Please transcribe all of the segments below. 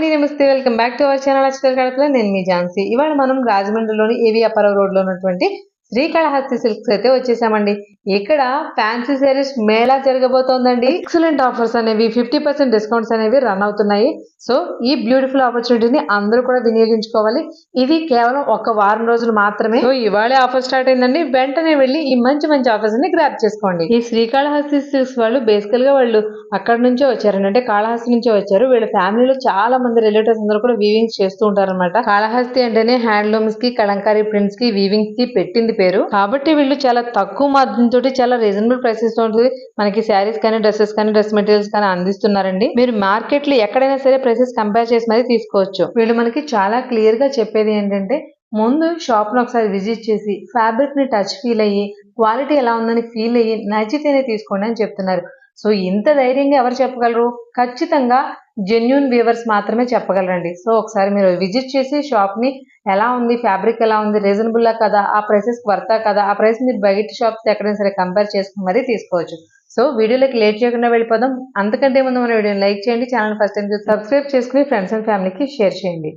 అండి నమస్తే welcome back to our channel. అచ్చకల్ కడతలో నేను మీ ఝాన్సీ. ఇవాళ మనం రాజమండ్రిలోని ఏవి అప్పారావు రోడ్లో ఉన్నటువంటి శ్రీకాళహస్తి సిల్క్స్ అయితే వచ్చేసామండి. ఇక్కడ ఫ్యాన్సీ శారీస్ మేళా జరగబోతోందండి. ఎక్సలెంట్ ఆఫర్స్ అనేవి ఫిఫ్టీ పర్సెంట్ డిస్కౌంట్స్ అనేవి రన్ అవుతున్నాయి. సో ఈ బ్యూటిఫుల్ ఆపర్చునిటీని అందరూ కూడా వినియోగించుకోవాలి. ఇది కేవలం ఒక వారం రోజులు మాత్రమే. సో ఇవాళ ఆఫర్ స్టార్ట్ అయిందండి. వెంటనే వెళ్ళి ఈ మంచి మంచి ఆఫర్స్ని గ్రాప్ చేసుకోండి. ఈ శ్రీకాళహస్తి సిల్క్స్ వాళ్ళు బేసికల్గా వాళ్ళు అక్కడ నుంచే వచ్చారండి అంటే కాళహస్తి నుంచే వచ్చారు. వీళ్ళ ఫ్యామిలీలో చాలా మంది రిలేటివ్స్ అందరూ కూడా వీవింగ్స్ చేస్తూ ఉంటారన్నమాట. కాళహస్తి అంటేనే హ్యాండ్లూమ్స్కి కలంకారీ ప్రింట్స్కి వీవింగ్స్కి పెట్టింది చెప్పారు కాబట్టి వీళ్ళు చాలా తక్కువ మార్జిన్ తోటి చాలా రీజనబుల్ ప్రైసెస్ తోటి మనకి శారీస్ కానీ డ్రెస్సెస్ కానీ డ్రెస్ మెటీరియల్స్ కానీ అందిస్తున్నారండి. మీరు మార్కెట్లో ఎక్కడైనా సరే ప్రైసెస్ కంపేర్ చేసి మరీ తీసుకోవచ్చు. వీళ్ళు మనకి చాలా క్లియర్గా చెప్పేది ఏంటంటే ముందు షాప్ను ఒకసారి విజిట్ చేసి ఫ్యాబ్రిక్ని టచ్ ఫీల్ అయ్యి క్వాలిటీ ఎలా ఉందని ఫీల్ అయ్యి నచ్చితేనే తీసుకోండి అని చెప్తున్నారు. సో ఇంత ధైర్యంగా ఎవరు చెప్పగలరు? ఖచ్చితంగా జెన్యున్ వ్యూవర్స్ మాత్రమే చెప్పగలరండి. సో ఒకసారి మీరు విజిట్ చేసి షాప్ని ఎలా ఉంది? ఫ్యాబ్రిక్ ఎలా ఉంది? రీజనబుల్లా కదా? ఆ ప్రైసెస్ వర్తా కదా? ఆ ప్రైస్ మీరు బయట షాప్స్ ఎక్కడైనా సరే కంపేర్ చేసుకుని మరీ తీసుకోవచ్చు. సో వీడియోలోకి లేట్ చేయకుండా వెళ్ళిపోదాం. అంతకంటే ముందు మన వీడియోని లైక్ చేయండి. ఛానల్ ఫస్ట్ టైం చూసి సబ్స్క్రైబ్ చేసుకుని ఫ్రెండ్స్ అండ్ ఫ్యామిలీకి షేర్ చేయండి.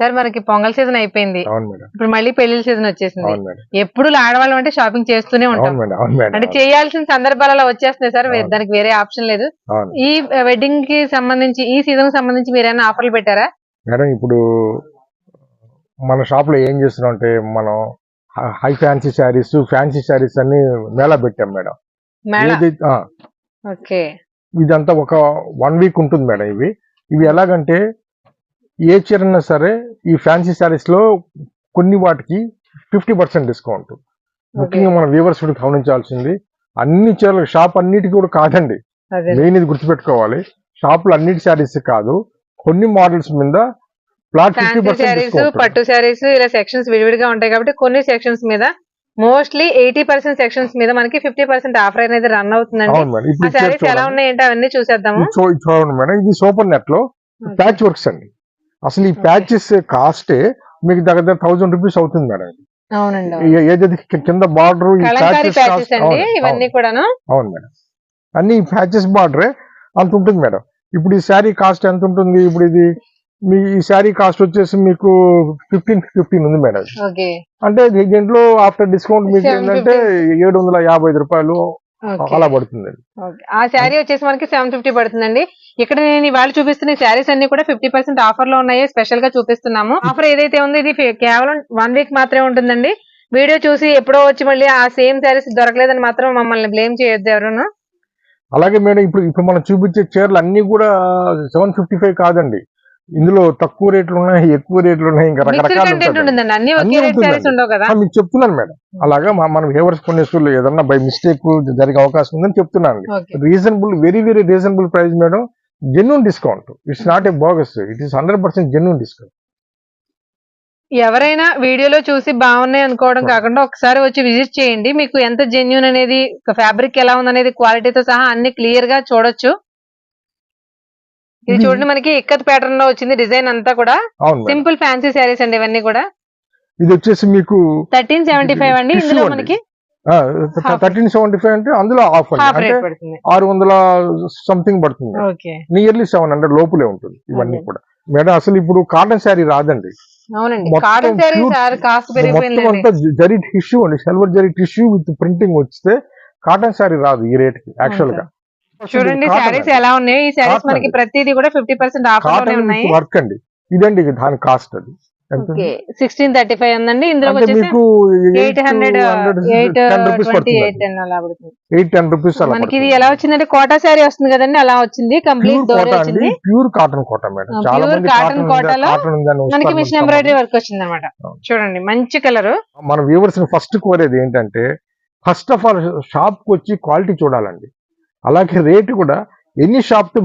సార్ మనకి పొంగల్ సీజన్ అయిపోయింది. అవును మేడం. ఇప్పుడు మళ్ళీ పెళ్ళి సీజన్ వచ్చేసింది. అవును మేడం. ఎప్పుడు ఆడవాళ్ళం అంటే షాపింగ్ చేస్తూనే ఉంటాం. అవును మేడం అవును మేడం. అంటే చేయాల్సిన సందర్భాలు అలా వచ్చేస్తున్నాయి సార్ అవును. దానికి వేరే ఆప్షన్ లేదు. అవును. ఈ వెడ్డింగ్కి సంబంధించి ఈ సీజన్కి సంబంధించి మీరు ఏమైనా ఆఫర్లు పెట్టారా? మేడం ఇప్పుడు మన షాప్లో ఏం చేస్తున్నాం అంటే మనం high fancy saris fancy saris అన్ని మేళా పెట్టాం మేడం. మేడం ఏదైతే ఆ, ఓకే. ఇదంతా ఒక వన్ వీక్ ఉంటుంది మేడం ఇవి. ఇవి ఎలాగంటే ఏ చీరన్నా సరే ఈ ఫ్యాన్సీ శారీస్లో కొన్ని వాటికి ఫిఫ్టీ పర్సెంట్ డిస్కౌంట్ ముఖ్యంగా మన వ్యూవర్స్ గమనించాల్సింది అన్ని చీరలు షాప్ అన్నిటికీ కూడా కాదండి. మెయిన్ ఇది గుర్తుపెట్టుకోవాలి. షాపులు అన్నిటి శారీస్ కాదు. కొన్ని మోడల్స్ మీద పట్టు శారీస్ ఇలా సెక్షన్స్ విడివిడిగా ఉంటాయి కాబట్టి కొన్ని సెక్షన్స్ మీద మోస్ట్లీ ఎయిటీ పర్సెంట్ సెక్షన్స్ మీద మనకి ఫిఫ్టీ పర్సెంట్ ఆఫర్ అనేది రన్ అవుతుందండి. శారీస్ ఎలా. ఉన్నాయి ఏంటో అవన్నీ చూసేద్దాము. చూడండి మేడం. ఇది సూపర్ నెట్లో ప్యాచ్ వర్క్స్ అండి. అసలు ఈ. ప్యాచెస్ కాస్టే మీకు దగ్గర దగ్గర థౌసండ్ రూపీస్ అవుతుంది మేడం. అవునండి ఏదైతే కింద బార్డర్ అవును, ఇవన్నీ కూడాను. అవును మేడం. అన్ని ప్యాచెస్ బార్డరే అంత ఉంటుంది మేడం. ఇప్పుడు ఈ శారీ కాస్ట్ ఎంత ఉంటుంది? ఇప్పుడు ఇది మీ ఈ శారీ కాస్ట్ వచ్చేసి మీకు ఫిఫ్టీన్ ఫిఫ్టీన్ ఉంది మేడం. అంటే దీంట్లో ఆఫ్టర్ డిస్కౌంట్ మీకు 750. ఏంటంటే ఏడు వందల యాభై ఐదు రూపాయలు అలా పడుతుంది ఓకే. ఆ శారీ వచ్చేసి మనకి సెవెన్ ఫిఫ్టీ పడుతుందండి. ఇక్కడ నేను ఇవాళ చూపిస్తున్న శారీస్ అన్ని కూడా ఫిఫ్టీ పర్సెంట్ ఆఫర్లో ఉన్నాయి. స్పెషల్గా చూపిస్తున్నాము. ఆఫర్ ఏదైతే ఉందో ఇది కేవలం వన్ వీక్ మాత్రమే ఉంటుందండి. వీడియో చూసి ఎప్పుడో వచ్చి మళ్ళీ ఆ సేమ్ శారీస్ దొరకలేదని మాత్రం మమ్మల్ని బ్లేమ్ చేయొద్దు ఎవరును. అలాగే మేడం ఇప్పుడు ఇప్పుడు మనం చూపించే చీరలు అన్ని కూడా సెవెన్ ఫిఫ్టీ ఫైవ్ కాదండి. ఇందులో తక్కువ రేట్లు ఉన్నాయి ఎక్కువ రేట్లు ఉన్నాయి ఇంకా రకరకాలు మీకు చెప్తున్నాను మేడం. అలాగా మా- మనం హేవర్స్ కొన్ని స్కూల్లో ఏదన్నా బై మిస్టేక్ జరిగే అవకాశం ఉందని చెప్తున్నాను. Reasonable very very reasonable price madam. Genuine discount it's not a bogus it is hundred percent genuine discount ఎవరైనా వీడియోలో చూసి బాగున్నాయి అనుకోవడం కాకుండా ఒకసారి వచ్చి విజిట్ చేయండి. మీకు ఎంత జెన్యున్ అనేది ఫ్యాబ్రిక్ ఎలా ఉందనేది క్వాలిటీతో సహా అన్ని క్లియర్గా చూడొచ్చు. ఇది చూడండి మనకి ఇక్కత్ ప్యాటర్న్లో వచ్చింది డిజైన్ అంతా కూడా. సింపుల్ ఫ్యాన్సీ శారీస్ అండి ఇవన్నీ కూడా. ఇది వచ్చేసి మీకు థర్టీన్ సెవెంటీ ఫైవ్ అండి ఇందులో. మనకి? థర్టీన్ సెవెంటీ ఫైవ్ అంటే అందులో ఆఫ్ అంటే ఆరు వందల సంథింగ్ పడుతుంది నియర్లీ సెవెన్ హండ్రెడ్ లోపులే ఉంటుంది ఇవన్నీ. కూడా. మేడం అసలు ఇప్పుడు కాటన్ శారీ రాదండి. మొత్తం అంతా జరీ టిష్యూ అండి. Silver zari tissue with printing వస్తే కాటన్ శారీ రాదు ఈ రేట్కి యాక్చువల్గా. చూడండి శారీస్. ఎలా ఉన్నాయి? ఈ శారీస్ మనకి. ప్రతిదీ కూడా ఫిఫ్టీ పర్సెంట్ ఆఫర్ ఉన్నాయి. వర్క్ అండి. ఇదండి దాని కాస్ట్ అది. సిక్స్టీన్ థర్టీ ఫైవ్ ఉందండి. ఇందులో eight hundred eight twenty eight అలా ఎయిట్ టెన్ రూపీస్ మనకి ఇది ఎలా వచ్చిందంటే కోటా శారీ వస్తుంది కదండి అలా వచ్చింది. ప్యూర్ కంప్లీట్ వచ్చింది. Pure cotton Kota madam. cotton cotton కోటలో మనకి మిషన్ ఎంబ్రాయిడరీ వర్క్ వచ్చింది అనమాట. చూడండి మంచి కలర్ మన వ్యూవర్స్ ఫస్ట్ కోరేది ఏంటంటే ఫస్ట్ ఆఫ్ ఆల్ షాప్కి వచ్చి క్వాలిటీ చూడాలండి. అలాగే రేట్ కూడా ఎన్ని షాప్తో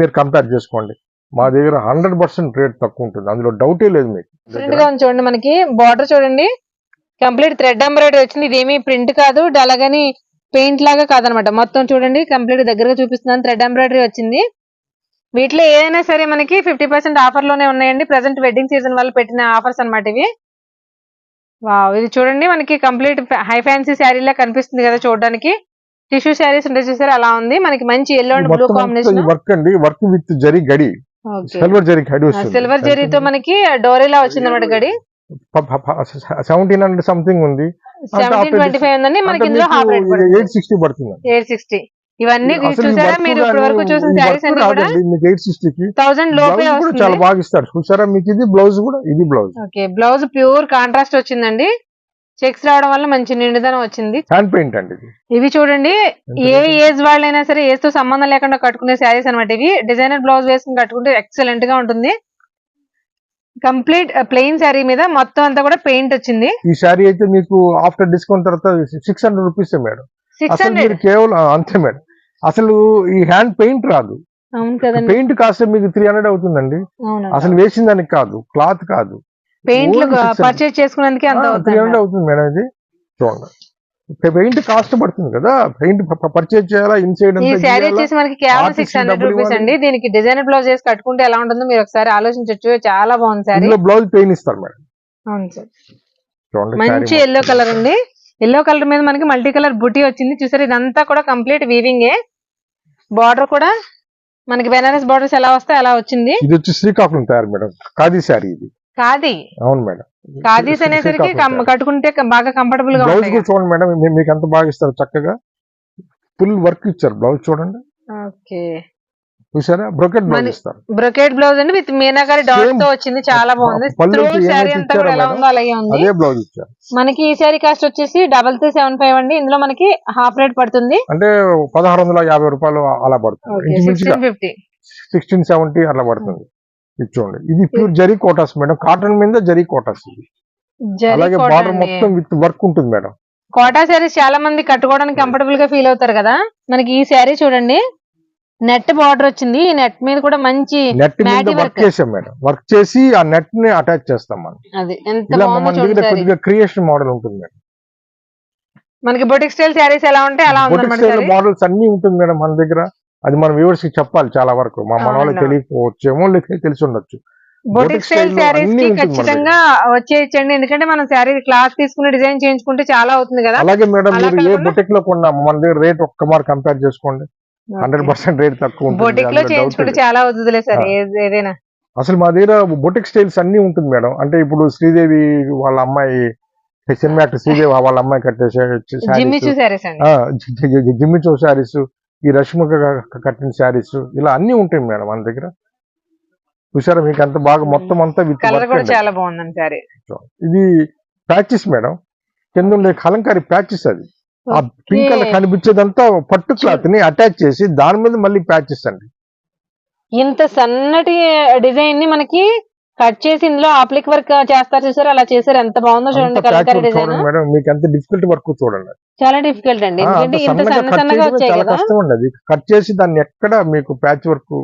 మీరు కంపేర్ చేసుకోండి. మా దగ్గర హండ్రెడ్ పర్సెంట్ రేట్ తక్కువ ఉంటుంది. అందులో డౌటే లేదు మీకు. ఉంది చూడండి మనకి. బార్డర్ చూడండి. కంప్లీట్ థ్రెడ్ ఎంబ్రాయిడరీ వచ్చింది. ఇదేమి ప్రింట్ కాదు. అలాగని పెయింట్ లాగా కాదనమాట. మొత్తం చూడండి. కంప్లీట్ దగ్గరగా చూపిస్తున్నాను. థ్రెడ్ ఎంబ్రాయిడరీ వచ్చింది. వీటిలో ఏదైనా సరే మనకి ఫిఫ్టీ పర్సెంట్ ఆఫర్లోనే ఉన్నాయండి. ప్రెసెంట్ వెడ్డింగ్ సీజన్ వల్ల పెట్టిన ఆఫర్స్ అన్నమాట ఇవి. వావ్ ఇది చూడండి. మనకి కంప్లీట్ హై ఫ్యాన్సీ శారీలా కనిపిస్తుంది కదా చూడడానికి. టిష్యూ శారీస్ ఉంటే చూసారు? అలా ఉంది. మనకి మంచి yellow and blue combination work అండి. వర్క్ విత్ జరీ గడి. సిల్వర్ జరీ వస్తుంది. సిల్వర్ జరీతో మనకి డోరేలా వచ్చింది అనమాట గడి సెవెంటీన్ హండ్రెడ్ సంథింగ్ ఉంది. ట్వంటీ ఫైవ్ ఉందండి. మనకి ఇందులో హాఫ్ రేట్ పడుతుంది. ఎయిట్ సిక్స్టీ పడుతుంది ఎయిట్ సిక్స్టీ ఇవన్నీ చూసారా? మీరు ఇప్పటి వరకు చూసిన ఈ శారీస్ work అన్ని కూడా రాదండి, మీకు ఎయిట్ సిక్స్టీకి థౌసండ్ లోపే చాలా బాగా ఇస్తారు. చూసారా? మీకు ఇది బ్లౌజ్ కూడా ఇది blouse okay. Blouse pure contrast వచ్చిందండి. చెక్స్ రావడం వల్ల మంచి నిండుదనం వచ్చింది. హ్యాండ్ పెయింట్ అండి ఇది. ఇవి చూడండి ఏ ఏజ్ వాళ్ళైనా సరే ఏజ్తో సంబంధం లేకుండా కట్టుకునే శారీస్ అన్నమాట ఇవి. డిజైనర్ బ్లౌజ్ వేసుకుని కట్టుకుంటే ఎక్సలెంట్గా ఉంటుంది. కంప్లీట్ ప్లెయిన్ శారీ మీద మొత్తం అంతా కూడా పెయింట్ వచ్చింది. ఈ శారీ అయితే మీకు ఆఫ్టర్ డిస్కౌంట్ తర్వాత six hundred rupees madam. Six hundred? కేవలం అంతే మేడం. అసలు ఈ హ్యాండ్ పెయింట్ రాదు. పెయింట్ కాస్ట్ మీకు త్రీ హండ్రెడ్ అవుతుందండి. అసలు వేసిన దానికి కాదు క్లాత్ కాదు. Paint Only 600. పర్చేజ్ చేసుకున్నందుకే అంత త్రీ హండ్రెడ్ అవుతుంది మేడం ఇది? చూడండి. పెయింట్ కాస్ట్ పడుతుంది కదా? పెయింట్ పర్చేజ్ చేయాలా? ఇన్సైడ్ ఈ శారీ వచ్చేసి మనకి కేవలం సిక్స్ హండ్రెడ్ రూపీస్. అండి. దీనికి డిజైనర్ బ్లౌజ్ వేసి కట్టుకుంటే ఎలా ఉంటుందో మీరు ఒకసారి ఆలోచించవచ్చు చాలా బాగుంది ఇందులో బ్లౌజ్ పెయిన్ ఇస్తారు మేడం. అవును సార్. మంచి ఎల్లో కలర్ అండి ఎల్లో కలర్ మీద మనకి మల్టీ కలర్ బుటీ వచ్చింది. చూసారు ఇదంతా కూడా కంప్లీట్ వీవింగ్ బార్డర్ కూడా మనకి బెనారస్ బార్డర్స్ ఎలా వస్తాయి అలా వచ్చింది. ఇది వచ్చి శ్రీకాకుళం తయారు మేడం. ఖాదీ శారీ ఇది. కాది అవును మేడం. కాదీస్ అనేసరికి కట్టుకుంటే బాగా కంఫర్టబుల్గా బ్లౌజ్ కూడా చూడండి మేడం మీకు ఎంత బాగా ఇస్తారు చక్కగా. ఫుల్ వర్క్ ఇచ్చారు బ్లౌజ్ చూడండి. ఓకే. చూసారా? బ్రొకెట్ బ్లౌజ్ ఇస్తారు. బ్రొకేట్ బ్లౌజ్ అండి విత్ మీనాకారి డాట్. తో వచ్చింది చాలా బాగుంది. శారీ అదే బ్లౌజ్ ఇచ్చారు. మనకి ఈ శారీ కాస్ట్ వచ్చేసి డబల్ త్రీ సెవెన్ ఫైవ్ అండి. ఇందులో మనకి హాఫ్ రేట్ పడుతుంది. అంటే పదహారు వందల యాభై రూపాయలు అలా పడుతుంది. సిక్స్టీన్ సెవెంటీ అలా పడుతుంది. ఇది చూడండి. ఇది pure zari Kotas madam. Cotton మీద జరీ కోటాస్ ఇది. అలాగే బార్డర్ మొత్తం విత్ వర్క్ ఉంటుంది మేడం. కోటా శారీస్ చాలా మంది కట్టుకోవడానికి కంఫర్టబుల్గా ఫీల్ అవుతారు కదా? మనకి ఈ శారీ చూడండి. నెట్ బార్డర్ వచ్చింది. ఈ నెట్ మీద కూడా మంచి నెట్ మీద వర్క్. చేసాం మేడం. వర్క్ చేసి ఆ నెట్ని అటాచ్ చేస్తాం మనం. అది ఎంత మన దగ్గర కొద్దిగా క్రియేషన్ మోడల్ ఉంటుంది మేడం. మనకి బొటిక్ స్టైల్ శారీస్ ఎలా ఉంటాయి? అలా బొటిక్ స్టైల్ మోడల్స్ అన్ని ఉంటుంది మేడం మన దగ్గర. అది మన వ్యూవర్స్కి చెప్పాలి చాలా వరకు. మా మన వాళ్ళకి. తెలియకపోవచ్చేమో లేకపోతే తెలిసి ఉండొచ్చు బొటిక్ స్టైల్ శారీస్కి ఖచ్చితంగా వచ్చేయచ్చండి. ఎందుకంటే మనం శారీ క్లాత్ తీసుకుని డిజైన్ చేయించుకుంటే చాలా అవుతుంది కదా. అలాగే మేడం మీరు ఏ బొటిక్లో కొన్నా మన దగ్గర రేట్ ఒక్క మార్ కంపేర్ చేసుకోండి. హండ్రెడ్ పర్సెంట్ రేట్ తక్కువ ఉంటుంది. బొటిక్లో చేయించుకుంటే. చాలా అవుతుందిలే సార్ ఏదైనా. అసలు మా దగ్గర బొటిక్ స్టైల్స్ అన్ని ఉంటుంది మేడం. అంటే ఇప్పుడు శ్రీదేవి వాళ్ళ అమ్మాయి సినిమా శ్రీదేవి వాళ్ళ అమ్మాయి కట్టే జిమ్మిచో శారీస్ ఈ రష్మిక కట్టిన శారీస్ ఇలా అన్ని ఉంటాయి మేడం మన దగ్గర. చూసారా మీకు అంత బాగా మొత్తం అంతా విత్ చాలా బాగుందండి ఇది ప్యాచెస్ మేడం. కింద ఉండే కలంకారీ ప్యాచెస్ అది. ఆ పింక్ కలర్ కనిపించేదంతా పట్టు క్లాత్ని అటాచ్ చేసి దాని మీద మళ్ళీ ప్యాచెస్ అండి. ఇంత సన్నటి డిజైన్ని మనకి కట్ చేసి ఇందులో ఆప్లిక్ వర్క్ చేస్తారు చూసారు? అలా చేశారు. ఎంత బాగుందో చూడండి కలంకారీ డిజైన్ మేడం. మీకు ఎంత డిఫికల్ట్ వర్క్ చూడండి. చాలా డిఫికల్ట్ అండి. ఎందుకంటే ఇంత సన్న సన్నగా వచ్చాయి కదా. కష్టం అండి అది కట్ చేసి దాన్ని ఎక్కడ మీకు ప్యాచ్ వర్క్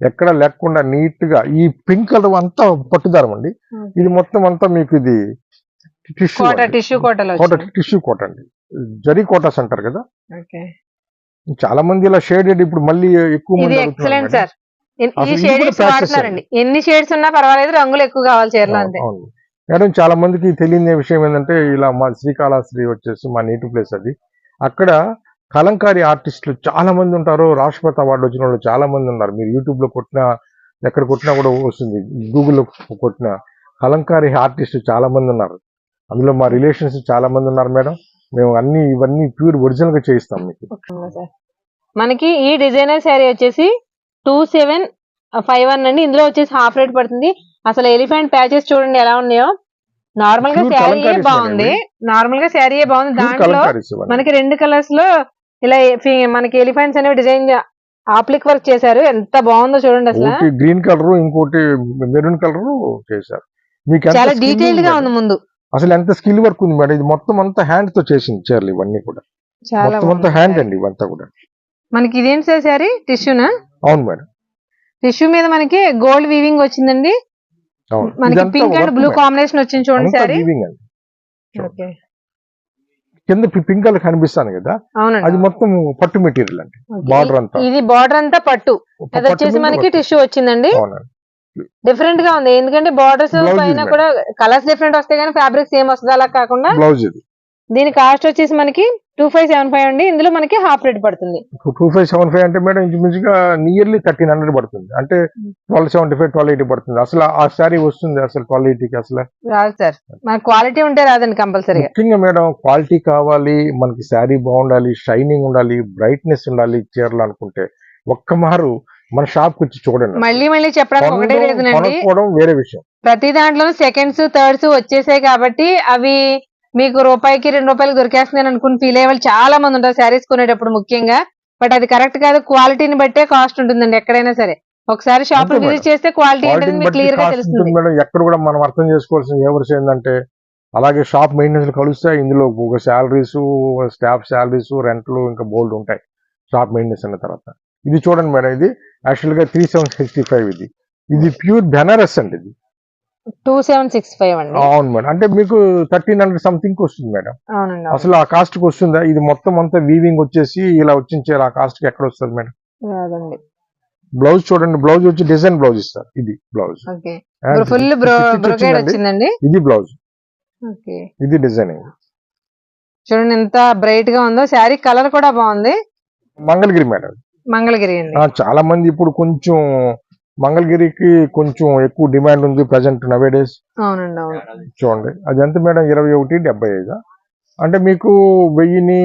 ఎక్కడ లేకుండా నీట్గా ఈ పింక్ కలర్ అంతా పట్టుదారం అండి. ఇది మొత్తం అంతా మీకు ఇది టిష్యూ కోట టిష్యూ కోటలో కోట టిష్యూ కోట అండి. జరీ కోటాస్ అంటారు కదా. చాలా మంది ఇలా షేడెడ్ ఇప్పుడు మళ్ళీ ఎక్కువ మంది ఎక్సలెంట్ సార్. ఈ షేడ్స్ వాడుతున్నారండి. ఎన్ని షేడ్స్ ఉన్నా పర్వాలేదు రంగులు ఎక్కువ కావాలి చీరలో మేడం. అంతే. మేడం చాలా మందికి తెలియని విషయం ఏంటంటే ఇలా మా శ్రీకాళహస్తి వచ్చేసి మా నేటివ్ ప్లేస్ అది. అక్కడ కలంకారీ ఆర్టిస్టులు చాలా మంది ఉంటారు రాష్ట్రపతి అవార్డు వచ్చిన వాళ్ళు చాలా మంది ఉన్నారు. మీరు యూట్యూబ్లో కొట్టినా ఎక్కడ కొట్టినా కూడా వస్తుంది. గూగుల్లో కొట్టిన కలంకారీ ఆర్టిస్టులు చాలా మంది ఉన్నారు. అందులో మా రిలేషన్స్ చాలా మంది ఉన్నారు మేడం. మేము అన్ని ఇవన్నీ ప్యూర్ ఒరిజినల్గా చేయిస్తాం మీకు. మనకి ఈ డిజైనర్ శారీ వచ్చేసి టూ సెవెన్ ఫైవ్ వన్ అండి. ఇందులో వచ్చేసి హాఫ్ రేట్ పడుతుంది. అసలు ఎలిఫెంట్ ప్యాచెస్ చూడండి ఎలా ఉన్నాయో. నార్మల్గా కలంకారీస్ బాగుంది. నార్మల్గా శారీయే బాగుంది. దాంట్లో. మనకి రెండు కలర్స్లో ఇలా మనకి ఎలిఫెంట్స్ అనేవి డిజైన్ ఆప్లిక్ వర్క్ చేశారు. ఎంత బాగుందో చూడండి అసలు. గ్రీన్ కలర్ ఇంకోటి మెరూన్ కలర్ చేశారు. మీకు చాలా డీటెయిల్డ్గా? ఉంది ముందు. అసలు ఎంత స్కిల్ వర్క్ ఉంది మేడం ఇది మొత్తం అంతా హ్యాండ్తో చేసింది చీరలు ఇవన్నీ కూడా. చాలా హ్యాండ్. అండి ఇవంతా కూడా. మనకి ఇదేంటి సార్ శారీ? టిష్యూనా అవును మేడం. టిష్యూ మీద మనకి గోల్డ్ వీవింగ్ వచ్చిందండి. మనకి పింక్ అండ్ బ్లూ. కాంబినేషన్ వచ్చింది చూడండి అండి. ఓకే. కింద పింక్ కలర్ కనిపిస్తాను కదా. అది మొత్తం పట్టు మెటీరియల్ అండి. బార్డర్ అంతా. ఇది బార్డర్ అంతా పట్టు. అది వచ్చేసి మనకి. టిష్యూ వచ్చిందండి. డిఫరెంట్గా ఉంది. ఎందుకంటే బార్డర్స్ పైన కూడా కలర్స్ డిఫరెంట్ వస్తాయి కానీ ఫ్యాబ్రిక్ సేమ్ వస్తుంది. అలా కాకుండా బ్లౌజ్ ఇది. దీని కాస్ట్ వచ్చేసి మనకి టూ ఫైవ్ సెవెన్ ఫైవ్ అండి. ఇందులో మనకి హాఫ్ రేట్ పడుతుంది. టూ ఫైవ్ సెవెన్ ఫైవ్ అంటే మేడం ఇంచుమించుగా నియర్లీ థర్టీన్ హండ్రెడ్ పడుతుంది. అంటే twelve seventy five twelve eighty పడుతుంది. అసలు ఆ శారీ వస్తుంది అసలు ట్వెల్వ్ ఎయిటీకి అసలు. రాదు సార్. మన క్వాలిటీ ఉంటే రాదండి కంపల్సరీగా. ముఖ్యంగా మేడం క్వాలిటీ కావాలి మనకి శారీ బాగుండాలి షైనింగ్ ఉండాలి బ్రైట్నెస్ ఉండాలి చీరలు అనుకుంటే ఒక్క మారు మన షాప్కి వచ్చి చూడండి. మళ్ళీ మళ్ళీ చెప్పడానికి ఒకటే కొనడం, రీజన్ అండి. కొనుక్కోవడం వేరే విషయం. ప్రతి దాంట్లో సెకండ్స్ థర్డ్స్ వచ్చేసాయి కాబట్టి అవి మీకు రూపాయికి రెండు రూపాయలు దొరికేస్తున్నాయి అనుకుని ఫీల్ అయ్యే వాళ్ళు చాలా మంది ఉంటారు. శారీస్ కొనేటప్పుడు ముఖ్యంగా. బట్ అది కరెక్ట్ కాదు. క్వాలిటీని బట్టే కాస్ట్ ఉంటుందండి ఎక్కడైనా సరే. ఒకసారి షాప్ విజిట్ చేస్తే క్వాలిటీ క్లియర్గా తెలుస్తుంది. మేడం. ఎక్కడ కూడా మనం అర్థం చేసుకోవాల్సిన ఎవరు ఏంటంటే అలాగే షాప్ మెయింటెనెన్స్ కలుస్తాయి ఇందులో ఒక శాలరీస్ స్టాఫ్ శాలరీస్ రెంట్లు ఇంకా బోల్డ్ ఉంటాయి. షాప్ మెయింటెనెన్స్ అన్న తర్వాత. ఇది చూడండి మేడం. ఇది యాక్చువల్గా త్రీ సెవెన్ సిక్స్టీ ఫైవ్ ఇది. ఇది ప్యూర్ బెనారస్ అండి ఇది. టూ సెవెన్ సిక్స్ ఫైవ్ అండి. అవును మేడం. అంటే మీకు థర్టీన్ హండ్రెడ్ సంథింగ్ వస్తుంది మేడం. అవునండి అవును. అసలు ఆ కాస్ట్కి వస్తుందా? ఇది మొత్తం అంతా వీవింగ్ వచ్చేసి ఇలా వచ్చించారు ఆ కాస్ట్కి ఎక్కడ వస్తుంది మేడం? బ్లౌజ్ చూడండి బ్లౌజ్ వచ్చి డిజైన్ బ్లౌజ్ ఇస్తారు ఇది బ్లౌజ్ ఫుల్ బ్రొకేడ్ వచ్చిందండి. ఇది బ్లౌజ్ ఓకే. ఇది డిజైనింగ్ చూడండి ఎంత బ్రైట్గా ఉందో. శారీ కలర్ కూడా బాగుంది. మంగళగిరి మేడం. మంగళగిరి చాలా మంది ఇప్పుడు కొంచెం మంగళగిరికి కొంచెం ఎక్కువ డిమాండ్ ఉంది ప్రజెంట్ నవే డేస్ అవునండి అవును. చూడండి. అది ఎంత మేడం? ఇరవై ఒకటి డెబ్బై ఐదు. అంటే మీకు వెయ్యిని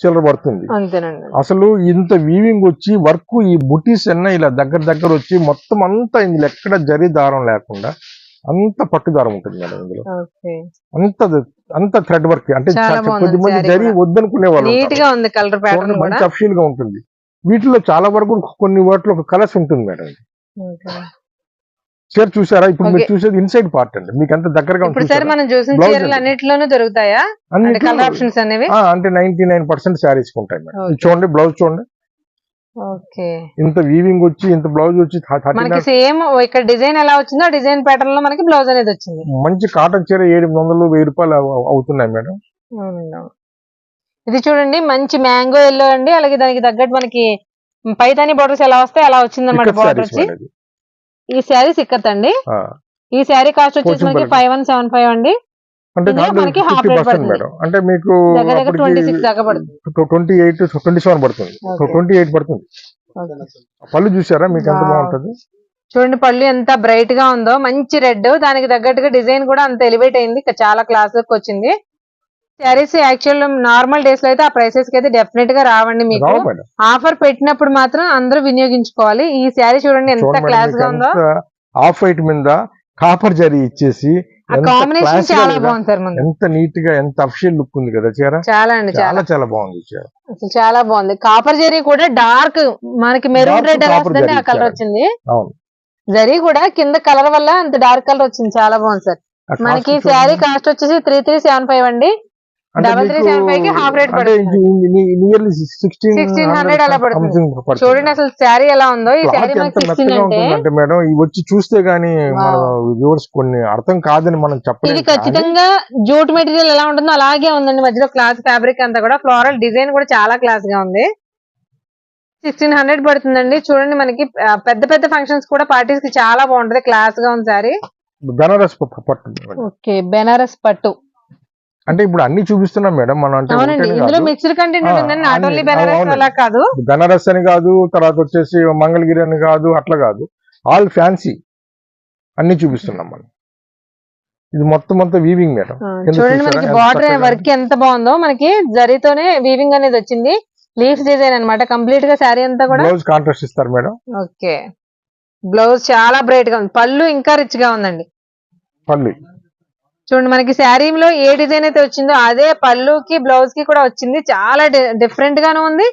చిల్లర పడుతుంది. అంతేనండి. అసలు ఇంత వీవింగ్ వచ్చి వర్క్ ఈ బుటీస్ అన్న ఇలా దగ్గర దగ్గర వచ్చి మొత్తం అంతా ఇందులో ఎక్కడ జరి దారం లేకుండా అంత పట్టు దారం ఉంటుంది మేడం ఇందులో. అంత అంత థ్రెడ్ వర్క్ అంటే కొద్దిమంది జరి. వద్దనుకునే వాళ్ళు గా ఉంటుంది. వీటిలో చాలా వరకు కొన్ని వాటిలో ఒక కలర్స్ ఉంటుంది మేడం. చీర చూసారా? ఇప్పుడు మీరు. చూసేది ఇన్సైడ్ పార్ట్ అండి. మీకు అంత దగ్గరగా ఉంటుంది సరే? మనం చూసిన చీరలు. అన్నిటిలోనూ దొరుకుతాయా? కలర్ ఆప్షన్స్ అనేవి? అంటే నైన్టీ నైన్ పర్సెంట్ శారీస్ ఉంటాయి మేడం. చూడండి బ్లౌజ్ చూడండి. ఇంత వీవింగ్ వచ్చి ఇంత బ్లౌజ్ వచ్చి మనకి సేమ్ ఇక్కడ డిజైన్ ఎలా వచ్చిందో డిజైన్ ప్యాటర్న్లో మనకి బ్లౌజ్ అనేది వచ్చింది. మంచి కాటన్ చీర ఏడు వందలు వెయ్యి రూపాయలు అవ- అవుతున్నాయి మేడం. ఇది చూడండి మంచి మ్యాంగో ఎల్లో అండి. అలాగే దానికి తగ్గట్టు మనకి పైతాని బోర్డర్స్ ఎలా వస్తాయి అలా వచ్చింది అనమాట బార్డర్ వచ్చి. ఈ శారీ సిక్కత్ అండి. ఈ శారీ కాస్ట్ వచ్చేసి మనకి. ఫైవ్ వన్ సెవెన్ ఫైవ్ అండి. అంటే మనకి పడుతుంది. అంటే మీకు ట్వంటీ సిక్స్ దాకా పడుతుంది. ట్వంటీ ఎయిట్ ట్వంటీ సెవెన్ పడుతుంది. Okay. ట్వంటీ ఎయిట్ పడుతుంది. పళ్ళు చూసారా? మీకు ఎంత. బాగుంటది? చూడండి పళ్ళు ఎంత బ్రైట్గా ఉందో మంచి రెడ్. దానికి తగ్గట్టుగా డిజైన్ కూడా అంత ఎలివేట్ అయింది. చాలా క్లాస్ వచ్చింది. శారీస్ యాక్చువల్ నార్మల్ డేస్లో అయితే ఆ ప్రైసెస్కి అయితే డెఫినెట్గా రావండి మీకు. ఆఫర్ పెట్టినప్పుడు మాత్రం అందరూ వినియోగించుకోవాలి. ఈ శారీ చూడండి ఎంత క్లాస్గా ఉందో. ఆఫ్ వైట్ మీద కాపర్ జరీ ఇచ్చేసి కాంబినేషన్ చాలా? బాగుంది సార్ ఎంత నీట్గా ఎంత అఫిషియల్ లుక్ ఉంది కదా చీర? చాలా అండి చాలా చాలా. బాగుంది చీర. అసలు చాలా బాగుంది. కాపర్ జరీ కూడా డార్క్ మనకి మెరూన్ రెడ్ ఎలా ఆ కలర్. వచ్చింది. జరీ కూడా కింద కలర్ వల్ల అంత డార్క్ కలర్ వచ్చింది. చాలా బాగుంది సార్. మనకి శారీ. కాస్ట్ వచ్చేసి త్రీ త్రీ సెవెన్ ఫైవ్ అండి. డబల్ త్రీ మీకు- సెవెన్ ఫైవ్కి half rate అంటే పడుతుంది. నియర్లీ సిక్స్టీన్ 1600 అలా పడుతుంది. చూడండి అసలు శారీ ఎలా ఉందో. ఈ శారీ సిక్స్టీన్ అంటే మేడం వచ్చి చూస్తే గానీ వ్యూవర్స్ కొన్ని అర్థం కాదని మనం ఇది చెప్పలేదు కానీ ఖచ్చితంగా జూట్ మెటీరియల్ ఎలా ఉంటుందో అలాగే ఉందండి. మధ్యలో క్లాత్ ఫ్యాబ్రిక్ అంతా కూడా ఫ్లోరల్ డిజైన్ కూడా చాలా క్లాస్గా ఉంది. సిక్స్టీన్ హండ్రెడ్ పడుతుందండి. చూడండి మనకి పెద్ద పెద్ద ఫంక్షన్స్ కూడా పార్టీస్కి చాలా బాగుంటది. క్లాస్గా ఉంది సారీ బెనారస్ పట్టు. ఓకే బెనారస్ పట్టు. అంటే ఇప్పుడు అన్ని చూపిస్తున్నాం మేడం మనం అంటే బెనారస్ అని కాదు తర్వాత వచ్చేసి మంగళగిరి అని కాదు అట్లా కాదు. ఆల్ ఫ్యాన్సీ అన్ని చూపిస్తున్నాం మనం. ఇది మొత్తం అంతా వీవింగ్ మేడం. చూడండి మనకి బార్డర్ వర్క్ ఎంత బాగుందో. మనకి జరీతోనే వీవింగ్ అనేది వచ్చింది. లీఫ్స్ డిజైన్ అన్నమాట. కంప్లీట్గా శారీ అంతా కూడా. బ్లౌజ్ కాంట్రాస్ట్ ఇస్తారు మేడం. ఓకే. బ్లౌజ్ చాలా బ్రైట్గా ఉంది. పళ్ళు ఇంకా రిచ్గా ఉందండి. పల్లి చూడండి మనకి శారీలో ఏ డిజైన్ అయితే వచ్చిందో అదే పళ్ళుకి బ్లౌజ్కి కూడా వచ్చింది. చాలా డిఫరెంట్ గాను ఉంది.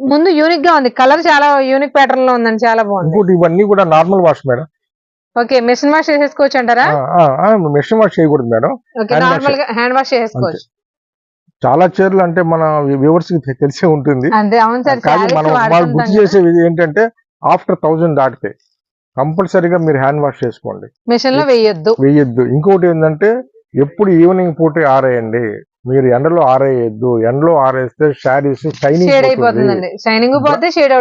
ముందు యూనిక్గా ఉంది. కలర్ చాలా యూనిక్ ప్యాటర్న్లో ఉందండి. చాలా బాగుంది. ఇవన్నీ కూడా normal wash madam. Okay machine wash చేసేసుకోవచ్చు అంటారా? మెషిన్ వాష్ చేయకూడదు మేడం. నార్మల్గా హ్యాండ్ వాష్ చేసేసుకోవచ్చు. చాలా చీరలు అంటే మన వ్యూవర్స్కి తెలిసే ఉంటుంది. అంతే అవును సార్ కానీ మనం గుర్తు చేసేది ఏంటంటే ఆఫ్టర్ థౌజండ్ దాటితే. కంపల్సరీగా మీరు హ్యాండ్ వాష్ చేసుకోండి. మిషన్లో వేయొద్దు. వేయొద్దు. ఇంకోటి ఏంటంటే ఎప్పుడు ఈవినింగ్ పూట ఆరేయండి. మీరు ఎండలో ఆరేయద్దు. ఎండలో ఆరేస్తే శారీస్ షేడ్ షైనింగ్ అయిపోతుందండి. షైనింగ్ పోతే షేడ్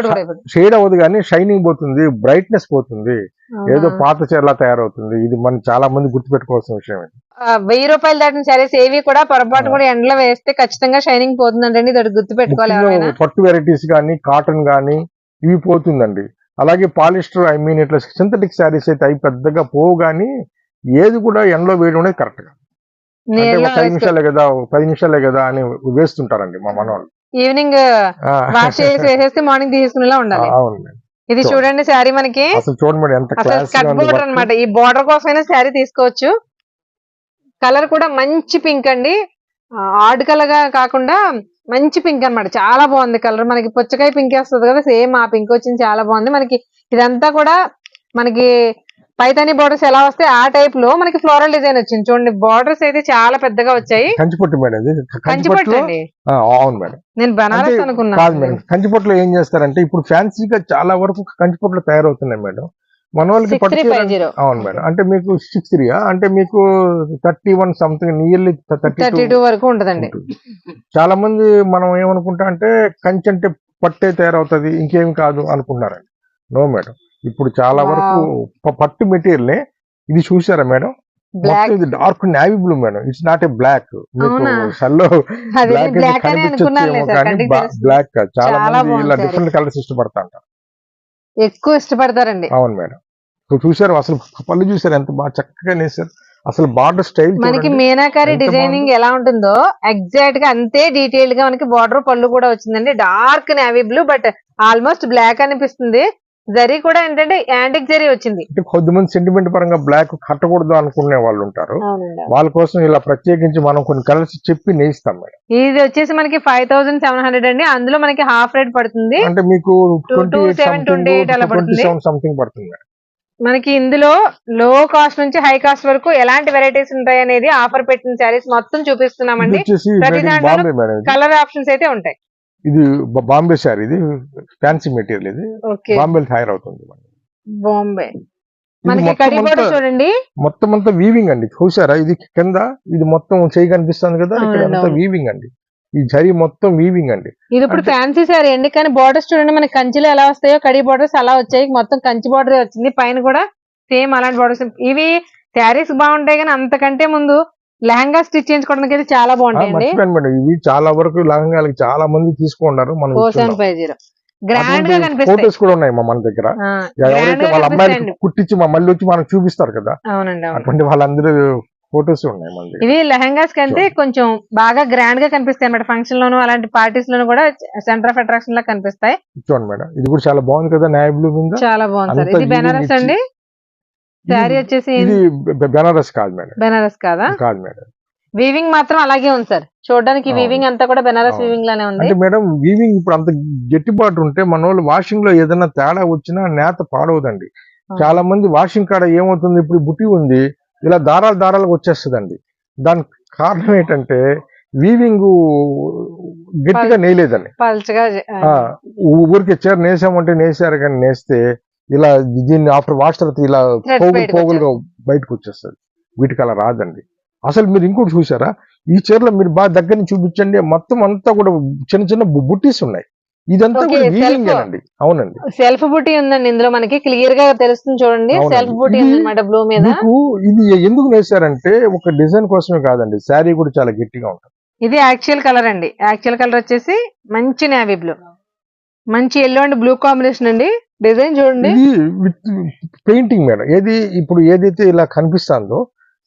షేడ్ అవ్వదు కానీ షైనింగ్ పోతుంది. బ్రైట్నెస్ పోతుంది. ఏదో పాత చీరలా తయారవుతుంది. ఇది మనం చాలా మంది గుర్తుపెట్టుకోవాల్సిన విషయం వెయ్యి రూపాయలు దాటిన సారీస్ ఏవి కూడా పొరపాటు. కూడా ఎండలో వేస్తే ఖచ్చితంగా షైనింగ్ పోతుందండి ఇది గుర్తు పెట్టుకోవాలి పట్టు వెరైటీస్ కానీ కాటన్ కానీ ఇవి పోతుందండి. అలాగే పాలిస్టర్ ఐ మీన్ ఇట్లా సింథటిక్ శారీస్ అయితే అవి పెద్దగా పోవు కానీ ఏది కూడా ఎండలో వేయడం అనేది కరెక్ట్ ఒక ఐదు నిమిషాలే కదా పది నిమిషాలే కదా అని వేస్తుంటారండి మా మనవాళ్ళు. ఈవినింగ్ వాష్ చేసి వేసేస్తే మార్నింగ్ తీసుకునేలా ఉండాలి. ఇది చూడండి శారీ మనకి. అసలు చూడండి మేడం ఎంత అసలు క్లాస్ కట్ బోర్డర్ అన్నమాట. ఈ బోర్డర్ కోసమైనా శారీ తీసుకోవచ్చు. కలర్ కూడా మంచి పింక్ అండి. ఆడ్ కలర్గా కాకుండా మంచి పింక్ అన్నమాట. చాలా బాగుంది కలర్ మనకి పుచ్చకాయ పింక్ వస్తుంది కదా సేమ్ ఆ పింక్ వచ్చింది చాలా బాగుంది. మనకి ఇదంతా కూడా మనకి పైతాని బోర్డర్స్ ఎలా వస్తాయి ఆ టైప్లో మనకి ఫ్లోరల్ డిజైన్ వచ్చింది. చూడండి బోర్డర్స్ అయితే చాలా పెద్దగా వచ్చాయి. కంచిపట్టు మేడం కంచిపట్టు అవును మేడం. నేను బనారస్ అంటే అనుకున్నా కాదు మేడం కంచిపట్టులో ఏం చేస్తారంటే ఇప్పుడు ఫ్యాన్సీగా చాలా వరకు కంచిపట్టులో తయారవుతున్నాయి మేడం. మన వాళ్ళకి అవును మేడం. అంటే మీకు సిక్స్ త్రీ అంటే మీకు thirty one something nearly thirty two వరకు ఉంటదండి. చాలా మంది మనం ఏమనుకుంటా అంటే కంచి అంటే పట్టే తయారవుతుంది ఇంకేం కాదు అనుకుంటున్నారండి. No madam. ఇప్పుడు చాలా వరకు పట్టు మెటీరియల్ ఇది చూసారా మేడం? ఇది dark navy blue madam. It's not a black అది బ్లాక్ బ్లాక్ చాలా మంది ఇలా డిఫరెంట్ కలర్స్ ఇష్టపడతా అంటారు ఎక్కువ ఇష్టపడతారండి. అవును మేడం. ఇప్పుడు చూసారు అసలు పళ్ళు చూసారు ఎంత బాగా చక్కగా నేసారు. అసలు బార్డర్ స్టైల్ మనకి మీనాకారి డిజైనింగ్ ఎలా ఉంటుందో ఎగ్జాక్ట్గా అంతే డీటెయిల్డ్గా మనకి బార్డర్ పళ్ళు కూడా వచ్చిందండి. Dark navy blue but almost black అనిపిస్తుంది. జరీ కూడా ఏంటంటే యాంటిక్ జరీ వచ్చింది. అంటే కొద్దిమంది సెంటిమెంట్ పరంగా బ్లాక్ కట్టకూడదు అనుకునే వాళ్ళు ఉంటారు. వాళ్ళ కోసం ఇలా ప్రత్యేకించి మనం కొన్ని కలర్స్ చెప్పి నేయిస్తాం మేడం. ఇది వచ్చేసి మనకి ఫైవ్ థౌసండ్ సెవెన్ హండ్రెడ్ అండి. అందులో మనకి హాఫ్ రేట్ పడుతుంది. అంటే మీకు సంథింగ్ 28 అలా ట్వంటీ పడుతుంది. మనకి ఇందులో లో కాస్ట్ నుంచి హై కాస్ట్ వరకు ఎలాంటి వెరైటీస్ ఉంటాయి అనేది ఆఫర్ పెట్టిన శారీస్ మొత్తం చూపిస్తున్నామండి. ప్రతి. కలర్ ఆప్షన్స్ అయితే ఉంటాయి. ఇది బాంబే సారీ ఇది ఫ్యాన్సీ మెటీరియల్ ఇది. బాంబే. తయారవుతుంది. బాంబే మొత్తం అంతా- చూడండి. మొత్తం అంతా వీవింగ్ అండి. చూసారా ఇది కింద ఇది మొత్తం చేయి కనిపిస్తుంది కదా ఇక్కడ అంతా. వీవింగ్ అండి. ఈ జరి మొత్తం వీవింగ్ అండి. ఇది ఇప్పుడు ఫ్యాన్సీ సారీ అండి కానీ బోర్డర్స్ చూడండి మనకి కంచిలో ఎలా వస్తాయో కడి బోర్డర్స్ అలా వచ్చాయి. మొత్తం కంచి బోర్డర్ వచ్చింది. పైన కూడా సేమ్ అలాంటి బోర్డర్స్ ఇవి శారీస్ బాగుంటాయి కానీ అంతకంటే ముందు లెహంగా స్టిచ్ చేయించుకోవడానికి అయితే చాలా బాగుంటాయండి. మర్చిపోయాను మేడం. ఇవి చాలా వరకు లంగాలకి చాలా మంది తీసుకున్నారు మనం గ్రాండ్గా ఫోటోస్ కూడా ఉన్నాయి మా మన దగ్గర. ఎవరైతే వాళ్ళ అమ్మాయిలకి కుట్టించి మళ్ళీ వచ్చి మనకు చూపిస్తారు కదా. అటువంటి వాళ్ళందరూ ఫోటోస్ ఉన్నాయి మన ఇవి లెహంగాస్ కంటే కొంచెం బాగా గ్రాండ్గా కనిపిస్తాయి అన్నమాట ఫంక్షన్ లోను అలాంటి పార్టీస్ లోను కూడా సెంటర్ ఆఫ్ అట్రాక్షన్ లా కనిపిస్తాయి. చూడండి మేడం. ఇది కూడా చాలా బాగుంది కదా నాయ బ్లూ మీద? చాలా బాగుంది ఇది బెనారస్ అండి. శారీ వచ్చేసి ఇది బెనారస్ కాదు మేడం. బెనారస్ కాదా? కాదు మేడం. వీవింగ్ మాత్రం అలాగే ఉంది సార్. చూడడానికి. వీవింగ్ అంతా కూడా బెనారస్. వీవింగ్ లానే ఉంది. అంటే మేడం వీవింగ్ ఇప్పుడు అంత గట్టిపాటు ఉంటే మన వాళ్ళు వాషింగ్లో ఏదైనా తేడా వచ్చినా నేత పాడవదండి. చాలా మంది వాషింగ్ కాడ ఏమవుతుంది? ఇప్పుడు బుట్టి ఉంది. ఇలా దారాలు దారాలకు వచ్చేస్తుందండి. దానికి కారణం ఏంటంటే వీవింగ్ గట్టిగా నేయలేదండి. ఊరికే చీర నేసామంటే నేసారు కానీ నేస్తే ఇలా దీన్ని ఆఫ్టర్ వాష్ తర్వాత ఇలా పోగులు పోగులుగా బయటకు వచ్చేస్తుంది. వీటికి అలా రాదండి. అసలు మీరు ఇంకోటి చూసారా ఈ చీరలో మీరు బాగా దగ్గర నుంచి చూపించండి. మొత్తం అంతా కూడా చిన్న చిన్న బుట్టీస్ ఉన్నాయి. ఇదంతా అండి. అవునండి. సెల్ఫ్ బుటీ ఉందండి ఇందులో మనకి. క్లియర్గా తెలుస్తుంది చూడండి. సెల్ఫ్ బుటీ ఉందన్నమాట బ్లూ మీద. ఇది ఎందుకు నేసారంటే ఒక డిజైన్ కోసమే కాదండి. శారీ కూడా చాలా గట్టిగా ఉంటుంది. ఇది యాక్చువల్ కలర్ అండి. యాక్చువల్ కలర్ వచ్చేసి మంచి నేవీ బ్లూ మంచి ఎల్లో అండ్ బ్లూ కాంబినేషన్ అండి. డిజైన్ చూడండి. ఇది విత్ పెయింటింగ్ మేడం. ఏది ఇప్పుడు ఏదైతే ఇలా కనిపిస్తుందో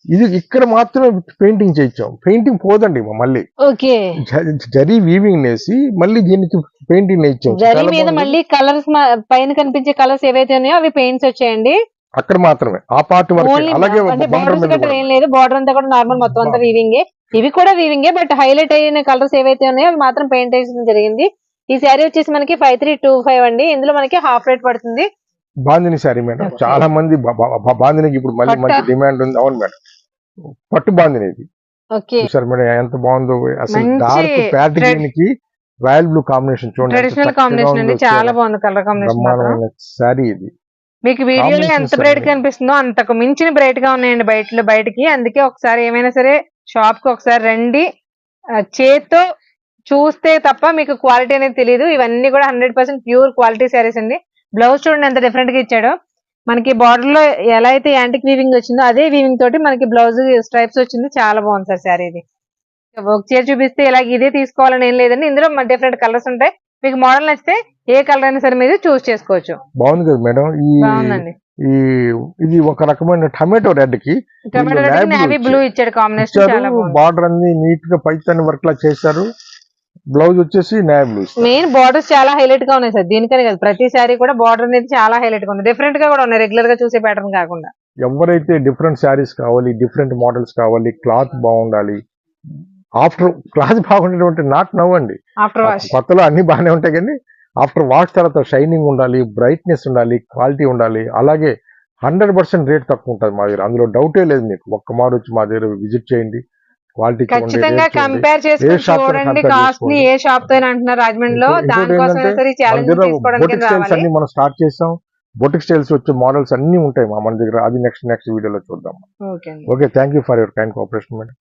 ఇది ఇక్కడ మాత్రమే పెయింటింగ్ చేయించాం. పెయింటింగ్ పోదండి మళ్ళీ. ఓకే. జరీ వీవింగ్ నేసి మళ్ళీ దీనికి పెయింటింగ్ నేర్చాం జరీ మీద మళ్ళీ కలర్స్ పైన కనిపించే కలర్స్ ఏవైతే ఉన్నాయో అవి పెయింట్స్ వచ్చాయండి. అక్కడ మాత్రమే. ఆ పార్ట్ వరకు. అలాగే బార్డర్. ఏం లేదు. బార్డర్ అంతా కూడా నార్మల్ మొత్తం అంతా వీవింగే ఇవి కూడా వీవింగే బట్ హైలైట్ అయిన కలర్స్ ఏవైతే ఉన్నాయో అవి మాత్రం పెయింట్ వేయడం జరిగింది. ఈ శారీ వచ్చేసి మనకి ఫైవ్ త్రీ టూ ఫైవ్ అండి. ఇందులో మనకి హాఫ్ రేట్ పడుతుంది. బాందిని శారీ మేడం. చాలా మంది బాందినికి ఇప్పుడు మళ్ళీ. మంచి డిమాండ్ ఉంది. అవును మేడం. పట్టు బాందిని ఇది. చూసారు మేడం ఎంత బాగుందో. అసలు డార్క్ ప్యాట్ thread. గ్రీన్కి రాయల్ బ్లూ కాంబినేషన్ చూడండి ట్రెడిషనల్ కాంబినేషన్ అండి. చాలా. బాగుంది కలర్ కాంబినేషన్ శారీ ఇది. మీకు వీడియోలో ఎంత బ్రైట్ అన్ని. కనిపిస్తుందో అంతకు మించిన బ్రైట్గా ఉన్నాయండి బయటలో బయటకి. అందుకే ఒకసారి ఏమైనా సరే షాప్కి ఒకసారి రండి. చేత్తో చూస్తే తప్ప మీకు క్వాలిటీ అనేది తెలియదు ఇవన్నీ కూడా hundred percent pure quality saris అండి. బ్లౌజ్ చూడండి ఎంత డిఫరెంట్గా ఇచ్చాడో. మనకి బార్డర్లో ఎలా అయితే యాంటిక్ వీవింగ్ వచ్చిందో అదే వీవింగ్ తోటి మనకి బ్లౌజ్ స్ట్రైప్స్ వచ్చింది. చాలా బాగుంది సార్ శారీ ఇది. వర్క్ చేసి చూపిస్తే ఇలా ఇదే తీసుకోవాలని ఏం లేదండి. ఇందులో డిఫరెంట్ కలర్స్ ఉంటాయి. మీకు మోడల్ నచ్చితే ఏ కలర్ అయినా సరే మీరు చూస్ చేసుకోవచ్చు. బాగుంది కదా మేడం? ఈ బాగుందండి. ఈ ఇది ఒక రకమైన టమాటో రెడ్కి టమాటో నేవీ బ్లూ ఇచ్చాడు కాంబినేషన్ బార్డర్ అన్ని నీట్గా పైతాని వర్క్ లా చేశారు. బ్లౌజ్ వచ్చేసి నాయ్ బ్లూ మెయిన్ బార్డర్స్ చాలా హైలైట్గా ఉన్నాయి సార్. దీనికనే కాదు. ప్రతి సారీ కూడా బార్డర్ అనేది చాలా హైలైట్గా ఉంది. డిఫరెంట్గా కూడా ఉన్నాయి. రెగ్యులర్గా చూసే ప్యాటర్న్ కాకుండా. ఎవరైతే డిఫరెంట్ శారీస్ కావాలి డిఫరెంట్ మోడల్స్ కావాలి క్లాత్ బాగుండాలి ఆఫ్టర్ క్లాత్ బాగుండేటువంటి నాట్ నవ్వండి. ఆఫ్టర్ వాష్ కొత్తలో అన్ని బాగానే ఉంటాయి కానీ ఆఫ్టర్ వాష్ తర్వాత షైనింగ్ ఉండాలి బ్రైట్నెస్ ఉండాలి క్వాలిటీ ఉండాలి. అలాగే హండ్రెడ్ పర్సెంట్ రేట్ తక్కువ ఉంటుంది మా దగ్గర. అందులో డౌటే లేదు మీకు. ఒక్క మారు వచ్చి మా దగ్గర విజిట్ చేయండి. క్వాలిటీ ఖచ్చితంగా కంపేర్ చేసుకుని చూడండి కాస్ట్ని. ఏ షాప్తో అంటున్నారు రాజమండ్రిలో దానికోసం అన్ని మనం స్టార్ట్ చేసాం. బొటిక్ స్టైల్స్ వచ్చే మోడల్స్ అన్ని ఉంటాయి మా మన దగ్గర. అది నెక్స్ట్ నెక్స్ట్ వీడియోలో చూద్దాం. Okay thank you for your kind cooperation madam